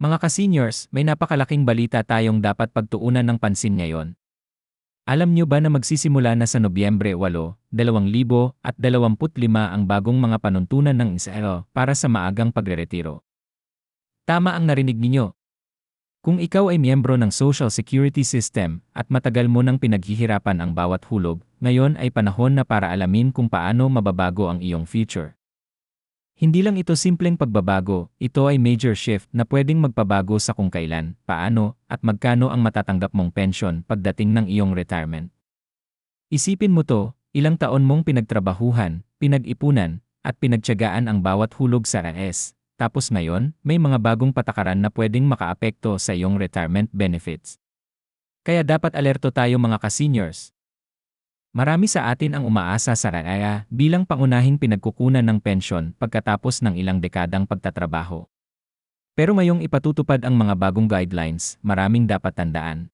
Mga ka-seniors, may napakalaking balita tayong dapat pagtuunan ng pansin ngayon. Alam nyo ba na magsisimula na sa Nobyembre 8, 2025 ang bagong mga panuntunan ng Israel para sa maagang pagreretiro? Tama ang narinig ninyo. Kung ikaw ay miyembro ng Social Security System at matagal mo nang pinaghihirapan ang bawat hulog, ngayon ay panahon na para alamin kung paano mababago ang iyong future. Hindi lang ito simpleng pagbabago, ito ay major shift na pwedeng magpabago sa kung kailan, paano, at magkano ang matatanggap mong pension pagdating ng iyong retirement. Isipin mo to, ilang taon mong pinagtrabahuhan, pinag-ipunan, at pinagtyagaan ang bawat hulog sa RS. Tapos ngayon, may mga bagong patakaran na pwedeng makaapekto sa iyong retirement benefits. Kaya dapat alerto tayo mga ka-seniors, Marami sa atin ang umaasa sa RAIA bilang pangunahing pinagkukunan ng pensyon pagkatapos ng ilang dekadang pagtatrabaho. Pero ngayong ipatutupad ang mga bagong guidelines, maraming dapat tandaan.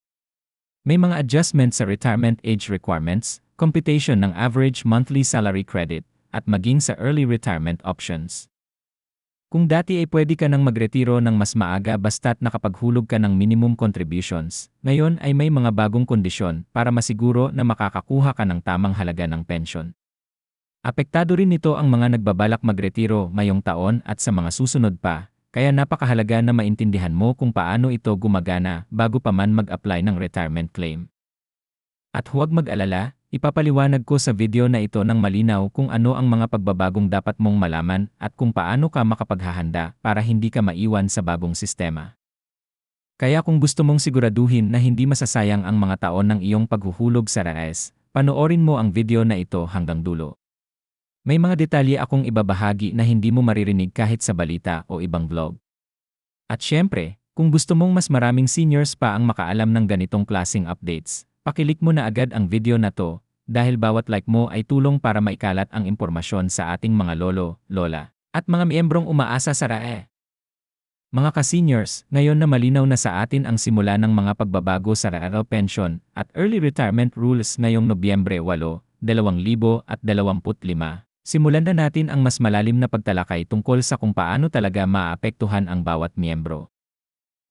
May mga adjustments sa retirement age requirements, computation ng average monthly salary credit, at maging sa early retirement options. Kung dati ay pwede ka nang magretiro ng mas maaga basta't nakapaghulog ka ng minimum contributions, ngayon ay may mga bagong kondisyon para masiguro na makakakuha ka ng tamang halaga ng pension. Apektado rin nito ang mga nagbabalak magretiro mayong taon at sa mga susunod pa, kaya napakahalaga na maintindihan mo kung paano ito gumagana bago pa man mag-apply ng retirement claim. At huwag mag-alala, Ipapaliwanag ko sa video na ito ng malinaw kung ano ang mga pagbabagong dapat mong malaman at kung paano ka makapaghahanda para hindi ka maiwan sa bagong sistema. Kaya kung gusto mong siguraduhin na hindi masasayang ang mga taon ng iyong paghuhulog sa RAES, panoorin mo ang video na ito hanggang dulo. May mga detalye akong ibabahagi na hindi mo maririnig kahit sa balita o ibang vlog. At syempre, kung gusto mong mas maraming seniors pa ang makaalam ng ganitong klasing updates, Pakilik mo na agad ang video na to dahil bawat like mo ay tulong para maikalat ang impormasyon sa ating mga lolo, lola, at mga miyembrong umaasa sa RAE. Mga ka-seniors, ngayon na malinaw na sa atin ang simula ng mga pagbabago sa RAE pension at early retirement rules ngayong Nobyembre 8, 2025, simulan na natin ang mas malalim na pagtalakay tungkol sa kung paano talaga maapektuhan ang bawat miyembro.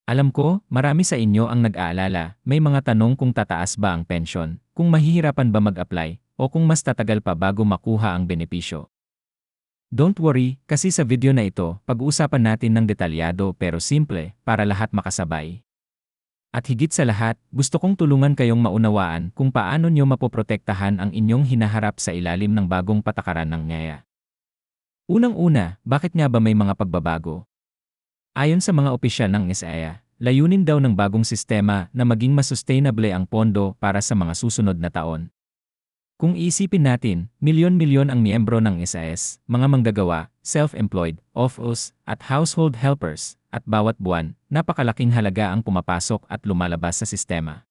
Alam ko, marami sa inyo ang nag-aalala, may mga tanong kung tataas ba ang pensyon, kung mahihirapan ba mag-apply, o kung mas tatagal pa bago makuha ang benepisyo. Don't worry, kasi sa video na ito, pag-uusapan natin ng detalyado pero simple para lahat makasabay. At higit sa lahat, gusto kong tulungan kayong maunawaan kung paano nyo mapoprotektahan ang inyong hinaharap sa ilalim ng bagong patakaran ng ngaya. Unang-una, bakit nga ba may mga pagbabago? Ayon sa mga opisyal ng ISAIA, layunin daw ng bagong sistema na maging mas sustainable ang pondo para sa mga susunod na taon. Kung iisipin natin, milyon-milyon ang miyembro ng SAS, mga manggagawa, self-employed, OFOs, at household helpers, at bawat buwan, napakalaking halaga ang pumapasok at lumalabas sa sistema.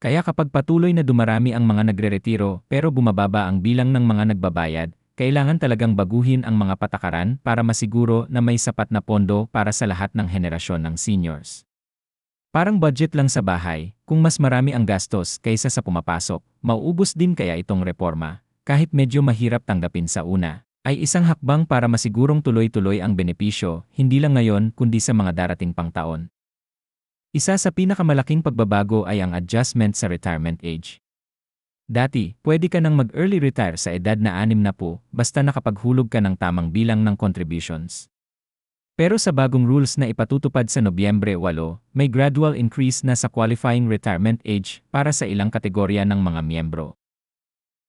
Kaya kapag patuloy na dumarami ang mga nagre-retiro pero bumababa ang bilang ng mga nagbabayad, kailangan talagang baguhin ang mga patakaran para masiguro na may sapat na pondo para sa lahat ng henerasyon ng seniors. Parang budget lang sa bahay, kung mas marami ang gastos kaysa sa pumapasok, mauubos din kaya itong reforma, kahit medyo mahirap tanggapin sa una, ay isang hakbang para masigurong tuloy-tuloy ang benepisyo, hindi lang ngayon kundi sa mga darating pang taon. Isa sa pinakamalaking pagbabago ay ang adjustment sa retirement age. Dati, pwede ka nang mag-early retire sa edad na 6 na po, basta nakapaghulog ka ng tamang bilang ng contributions. Pero sa bagong rules na ipatutupad sa Nobyembre 8, may gradual increase na sa qualifying retirement age para sa ilang kategorya ng mga miyembro.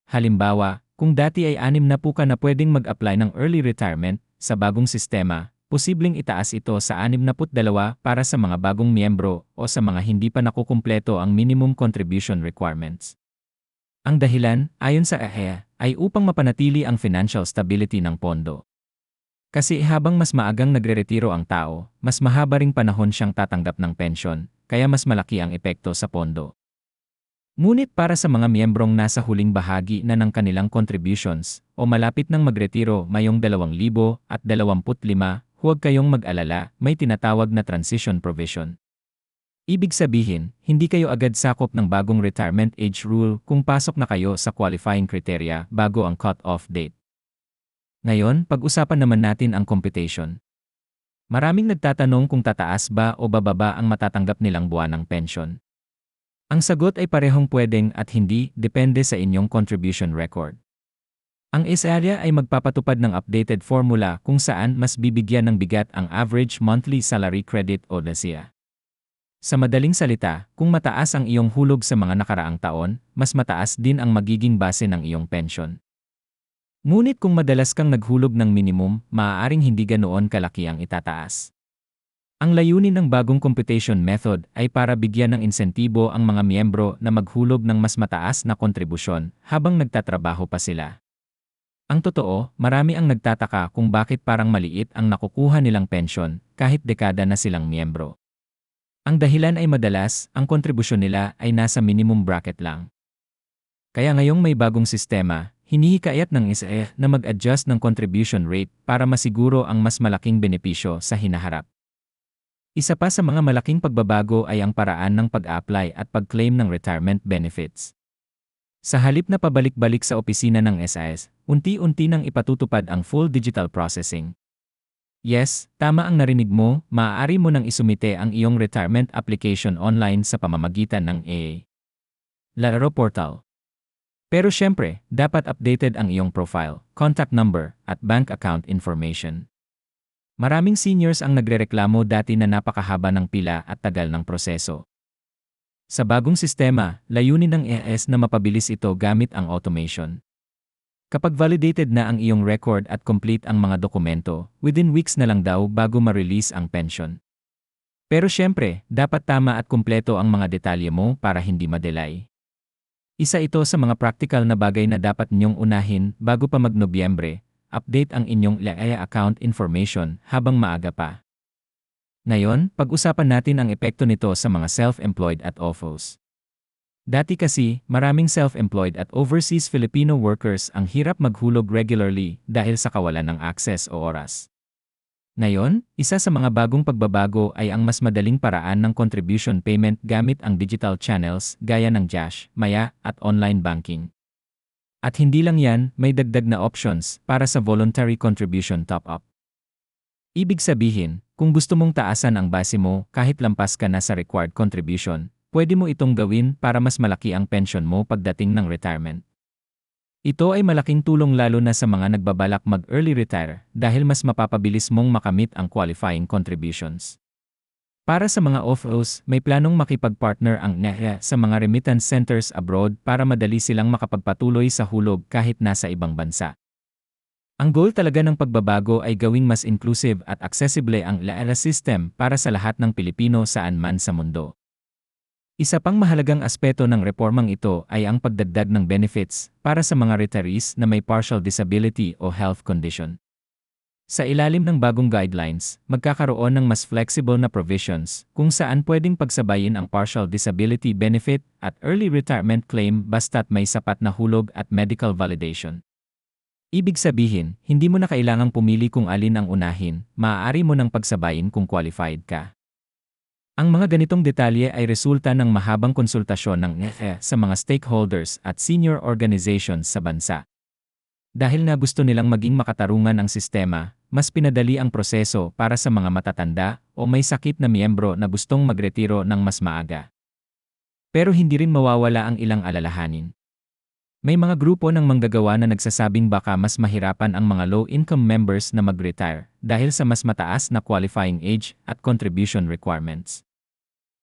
Halimbawa, kung dati ay 6 na po ka na pwedeng mag-apply ng early retirement, sa bagong sistema, posibleng itaas ito sa 62 para sa mga bagong miyembro o sa mga hindi pa nakukumpleto ang minimum contribution requirements. Ang dahilan, ayon sa AHEA, ay upang mapanatili ang financial stability ng pondo. Kasi habang mas maagang nagre-retiro ang tao, mas mahaba ring panahon siyang tatanggap ng pensyon, kaya mas malaki ang epekto sa pondo. Ngunit para sa mga miyembrong nasa huling bahagi na ng kanilang contributions o malapit ng magretiro mayong 2025, huwag kayong mag-alala, may tinatawag na transition provision. Ibig sabihin, hindi kayo agad sakop ng bagong retirement age rule kung pasok na kayo sa qualifying criteria bago ang cut-off date. Ngayon, pag-usapan naman natin ang computation. Maraming nagtatanong kung tataas ba o bababa ang matatanggap nilang buwan ng pensyon. Ang sagot ay parehong pwedeng at hindi, depende sa inyong contribution record. Ang ISARIA ay magpapatupad ng updated formula kung saan mas bibigyan ng bigat ang average monthly salary credit o DASIA. Sa madaling salita, kung mataas ang iyong hulog sa mga nakaraang taon, mas mataas din ang magiging base ng iyong pensyon. Ngunit kung madalas kang naghulog ng minimum, maaaring hindi ganoon kalaki ang itataas. Ang layunin ng bagong computation method ay para bigyan ng insentibo ang mga miyembro na maghulog ng mas mataas na kontribusyon habang nagtatrabaho pa sila. Ang totoo, marami ang nagtataka kung bakit parang maliit ang nakukuha nilang pensyon kahit dekada na silang miyembro. Ang dahilan ay madalas, ang kontribusyon nila ay nasa minimum bracket lang. Kaya ngayong may bagong sistema, Hinihikayat ng ISAE na mag-adjust ng contribution rate para masiguro ang mas malaking benepisyo sa hinaharap. Isa pa sa mga malaking pagbabago ay ang paraan ng pag-apply at pag-claim ng retirement benefits. Sa halip na pabalik-balik sa opisina ng SIS, unti-unti nang ipatutupad ang full digital processing. Yes, tama ang narinig mo, maaari mo nang isumite ang iyong retirement application online sa pamamagitan ng AA. Laro Portal pero syempre, dapat updated ang iyong profile, contact number, at bank account information. Maraming seniors ang nagrereklamo dati na napakahaba ng pila at tagal ng proseso. Sa bagong sistema, layunin ng ES na mapabilis ito gamit ang automation. Kapag validated na ang iyong record at complete ang mga dokumento, within weeks na lang daw bago ma-release ang pension. Pero syempre, dapat tama at kumpleto ang mga detalye mo para hindi madelay. Isa ito sa mga practical na bagay na dapat ninyong unahin bago pa mag-Nobyembre, update ang inyong LAIA account information habang maaga pa. Ngayon, pag-usapan natin ang epekto nito sa mga self-employed at OFOs. Dati kasi, maraming self-employed at overseas Filipino workers ang hirap maghulog regularly dahil sa kawalan ng access o oras. Ngayon, isa sa mga bagong pagbabago ay ang mas madaling paraan ng contribution payment gamit ang digital channels gaya ng Jash, Maya, at online banking. At hindi lang yan, may dagdag na options para sa voluntary contribution top-up. Ibig sabihin, kung gusto mong taasan ang base mo kahit lampas ka na sa required contribution, pwede mo itong gawin para mas malaki ang pension mo pagdating ng retirement. Ito ay malaking tulong lalo na sa mga nagbabalak mag-early retire dahil mas mapapabilis mong makamit ang qualifying contributions. Para sa mga OFOs, may planong makipag-partner ang NEHA sa mga remittance centers abroad para madali silang makapagpatuloy sa hulog kahit nasa ibang bansa. Ang goal talaga ng pagbabago ay gawing mas inclusive at accessible ang LAERA system para sa lahat ng Pilipino saan man sa mundo. Isa pang mahalagang aspeto ng reformang ito ay ang pagdagdag ng benefits para sa mga retirees na may partial disability o health condition. Sa ilalim ng bagong guidelines, magkakaroon ng mas flexible na provisions kung saan pwedeng pagsabayin ang partial disability benefit at early retirement claim basta't may sapat na hulog at medical validation. Ibig sabihin, hindi mo na kailangang pumili kung alin ang unahin, maaari mo nang pagsabayin kung qualified ka. Ang mga ganitong detalye ay resulta ng mahabang konsultasyon ng NEFE sa mga stakeholders at senior organizations sa bansa. Dahil na gusto nilang maging makatarungan ang sistema, mas pinadali ang proseso para sa mga matatanda o may sakit na miyembro na gustong magretiro ng mas maaga. Pero hindi rin mawawala ang ilang alalahanin. May mga grupo ng manggagawa na nagsasabing baka mas mahirapan ang mga low-income members na mag-retire dahil sa mas mataas na qualifying age at contribution requirements.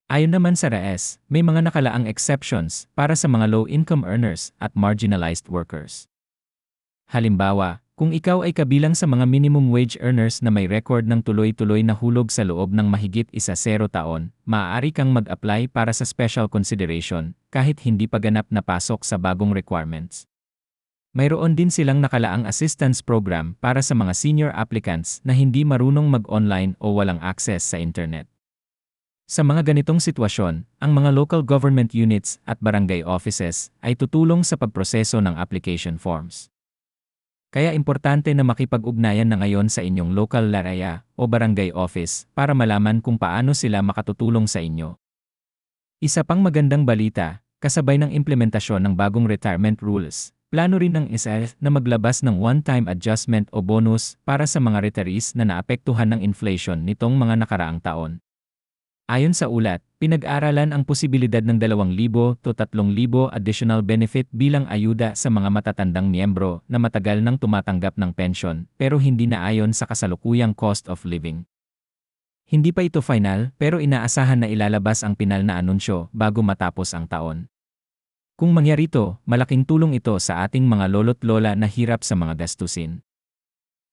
Ayon naman sa RAES, may mga nakalaang exceptions para sa mga low-income earners at marginalized workers. Halimbawa, kung ikaw ay kabilang sa mga minimum wage earners na may record ng tuloy-tuloy na hulog sa loob ng mahigit isa zero taon, maaari kang mag-apply para sa special consideration kahit hindi pa ganap na pasok sa bagong requirements. Mayroon din silang nakalaang assistance program para sa mga senior applicants na hindi marunong mag-online o walang access sa internet. Sa mga ganitong sitwasyon, ang mga local government units at barangay offices ay tutulong sa pagproseso ng application forms. Kaya importante na makipag-ugnayan na ngayon sa inyong local laraya o barangay office para malaman kung paano sila makatutulong sa inyo. Isa pang magandang balita, kasabay ng implementasyon ng bagong retirement rules, plano rin ng SL na maglabas ng one-time adjustment o bonus para sa mga retirees na naapektuhan ng inflation nitong mga nakaraang taon. Ayon sa ulat, pinag-aralan ang posibilidad ng 2,000 to 3,000 additional benefit bilang ayuda sa mga matatandang miyembro na matagal nang tumatanggap ng pensyon pero hindi na ayon sa kasalukuyang cost of living. Hindi pa ito final pero inaasahan na ilalabas ang pinal na anunsyo bago matapos ang taon. Kung mangyari ito, malaking tulong ito sa ating mga lolo't lola na hirap sa mga gastusin.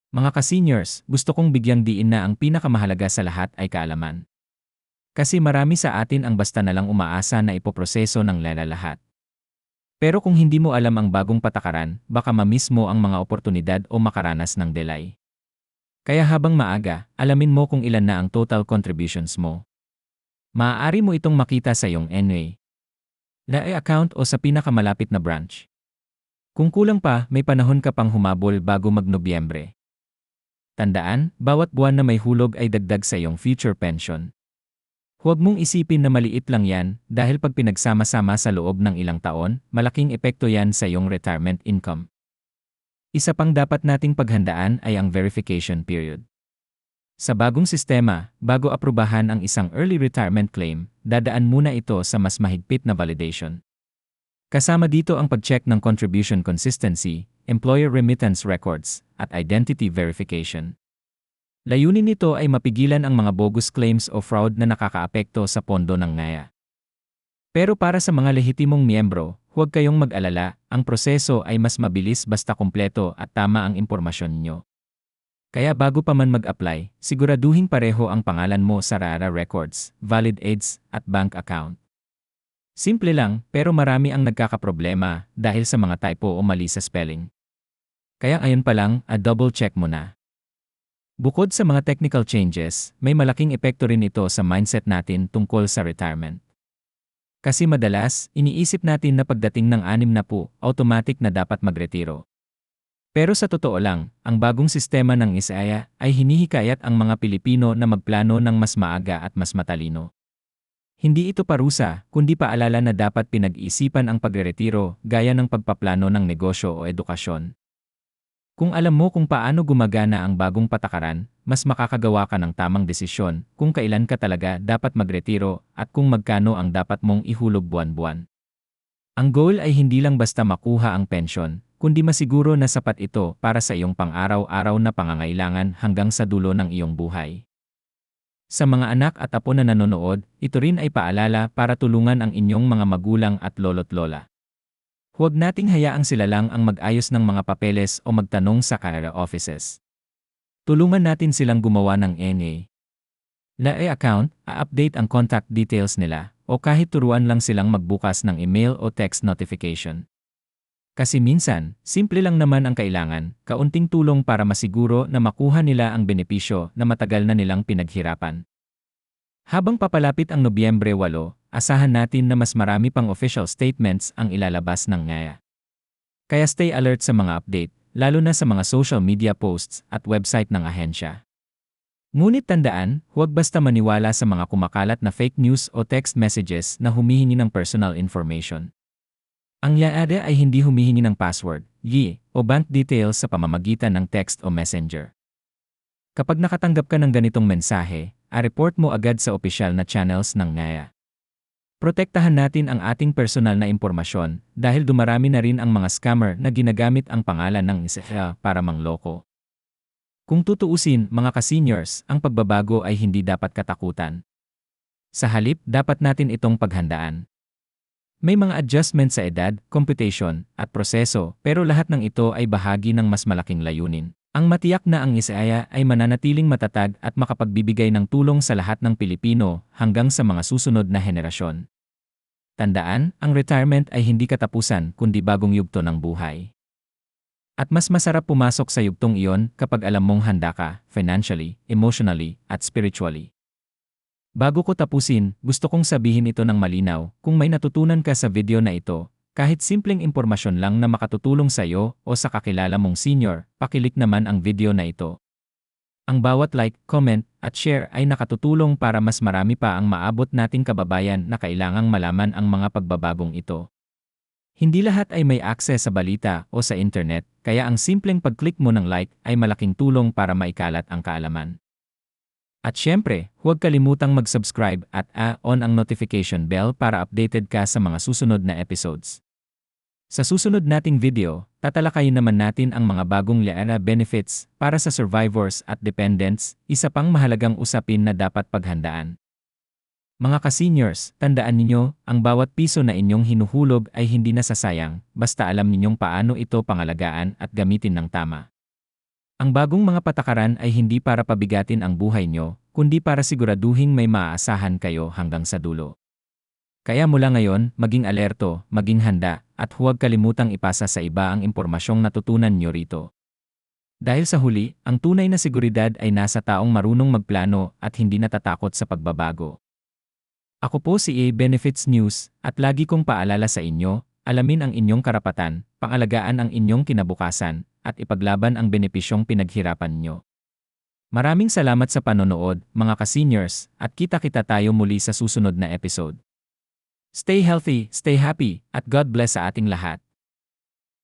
Mga ka-seniors, gusto kong bigyang diin na ang pinakamahalaga sa lahat ay kaalaman. Kasi marami sa atin ang basta na lang umaasa na ipoproseso ng lela lahat. Pero kung hindi mo alam ang bagong patakaran, baka mamiss mo ang mga oportunidad o makaranas ng delay. Kaya habang maaga, alamin mo kung ilan na ang total contributions mo. Maaari mo itong makita sa iyong NA, LAE account o sa pinakamalapit na branch. Kung kulang pa, may panahon ka pang humabol bago mag-Nobyembre. Tandaan, bawat buwan na may hulog ay dagdag sa iyong future pension. Huwag mong isipin na maliit lang yan dahil pag pinagsama-sama sa loob ng ilang taon, malaking epekto yan sa iyong retirement income. Isa pang dapat nating paghandaan ay ang verification period. Sa bagong sistema, bago aprubahan ang isang early retirement claim, dadaan muna ito sa mas mahigpit na validation. Kasama dito ang pag-check ng contribution consistency, employer remittance records, at identity verification. Layunin nito ay mapigilan ang mga bogus claims o fraud na nakakaapekto sa pondo ng ngaya. Pero para sa mga lehitimong miyembro, huwag kayong mag-alala, ang proseso ay mas mabilis basta kumpleto at tama ang impormasyon nyo. Kaya bago pa man mag-apply, siguraduhin pareho ang pangalan mo sa RARA records, valid aids, at bank account. Simple lang, pero marami ang nagkakaproblema dahil sa mga typo o mali sa spelling. Kaya ayon pa lang, a-double check mo na. Bukod sa mga technical changes, may malaking epekto rin ito sa mindset natin tungkol sa retirement. Kasi madalas, iniisip natin na pagdating ng anim na po, automatic na dapat magretiro. Pero sa totoo lang, ang bagong sistema ng Isaya ay hinihikayat ang mga Pilipino na magplano ng mas maaga at mas matalino. Hindi ito parusa, kundi paalala na dapat pinag-isipan ang pagreretiro gaya ng pagpaplano ng negosyo o edukasyon. Kung alam mo kung paano gumagana ang bagong patakaran, mas makakagawa ka ng tamang desisyon kung kailan ka talaga dapat magretiro at kung magkano ang dapat mong ihulog buwan-buwan. Ang goal ay hindi lang basta makuha ang pensyon, kundi masiguro na sapat ito para sa iyong pang-araw-araw na pangangailangan hanggang sa dulo ng iyong buhay. Sa mga anak at apo na nanonood, ito rin ay paalala para tulungan ang inyong mga magulang at lolo't lola. Huwag nating hayaang sila lang ang mag-ayos ng mga papeles o magtanong sa Canada offices. Tulungan natin silang gumawa ng NA. LAE account, a-update ang contact details nila, o kahit turuan lang silang magbukas ng email o text notification. Kasi minsan, simple lang naman ang kailangan, kaunting tulong para masiguro na makuha nila ang benepisyo na matagal na nilang pinaghirapan. Habang papalapit ang Nobyembre 8, asahan natin na mas marami pang official statements ang ilalabas ng ngaya. Kaya stay alert sa mga update, lalo na sa mga social media posts at website ng ahensya. Ngunit tandaan, huwag basta maniwala sa mga kumakalat na fake news o text messages na humihingi ng personal information. Ang yaada ay hindi humihingi ng password, YI, o bank details sa pamamagitan ng text o messenger. Kapag nakatanggap ka ng ganitong mensahe, a-report mo agad sa opisyal na channels ng NAYA. Protektahan natin ang ating personal na impormasyon dahil dumarami na rin ang mga scammer na ginagamit ang pangalan ng ISEA para mangloko. Kung tutuusin, mga ka-seniors, ang pagbabago ay hindi dapat katakutan. Sa halip, dapat natin itong paghandaan. May mga adjustment sa edad, computation, at proseso, pero lahat ng ito ay bahagi ng mas malaking layunin. Ang matiyak na ang Isaya ay mananatiling matatag at makapagbibigay ng tulong sa lahat ng Pilipino hanggang sa mga susunod na henerasyon. Tandaan, ang retirement ay hindi katapusan kundi bagong yugto ng buhay. At mas masarap pumasok sa yugtong iyon kapag alam mong handa ka, financially, emotionally, at spiritually. Bago ko tapusin, gusto kong sabihin ito ng malinaw, kung may natutunan ka sa video na ito, kahit simpleng impormasyon lang na makatutulong sa iyo o sa kakilala mong senior, pakilik naman ang video na ito. Ang bawat like, comment, at share ay nakatutulong para mas marami pa ang maabot nating kababayan na kailangang malaman ang mga pagbabagong ito. Hindi lahat ay may access sa balita o sa internet, kaya ang simpleng pag-click mo ng like ay malaking tulong para maikalat ang kaalaman. At syempre, huwag kalimutang mag-subscribe at a-on ang notification bell para updated ka sa mga susunod na episodes. Sa susunod nating video, tatalakayin naman natin ang mga bagong liana benefits para sa survivors at dependents, isa pang mahalagang usapin na dapat paghandaan. Mga ka-seniors, tandaan ninyo, ang bawat piso na inyong hinuhulog ay hindi nasasayang, basta alam ninyong paano ito pangalagaan at gamitin ng tama. Ang bagong mga patakaran ay hindi para pabigatin ang buhay nyo, kundi para siguraduhin may maaasahan kayo hanggang sa dulo. Kaya mula ngayon, maging alerto, maging handa, at huwag kalimutang ipasa sa iba ang impormasyong natutunan nyo rito. Dahil sa huli, ang tunay na seguridad ay nasa taong marunong magplano at hindi natatakot sa pagbabago. Ako po si A Benefits News at lagi kong paalala sa inyo, alamin ang inyong karapatan, pangalagaan ang inyong kinabukasan, at ipaglaban ang benepisyong pinaghirapan nyo. Maraming salamat sa panonood, mga ka-seniors, at kita-kita tayo muli sa susunod na episode. Stay healthy, stay happy, at God bless sa ating lahat.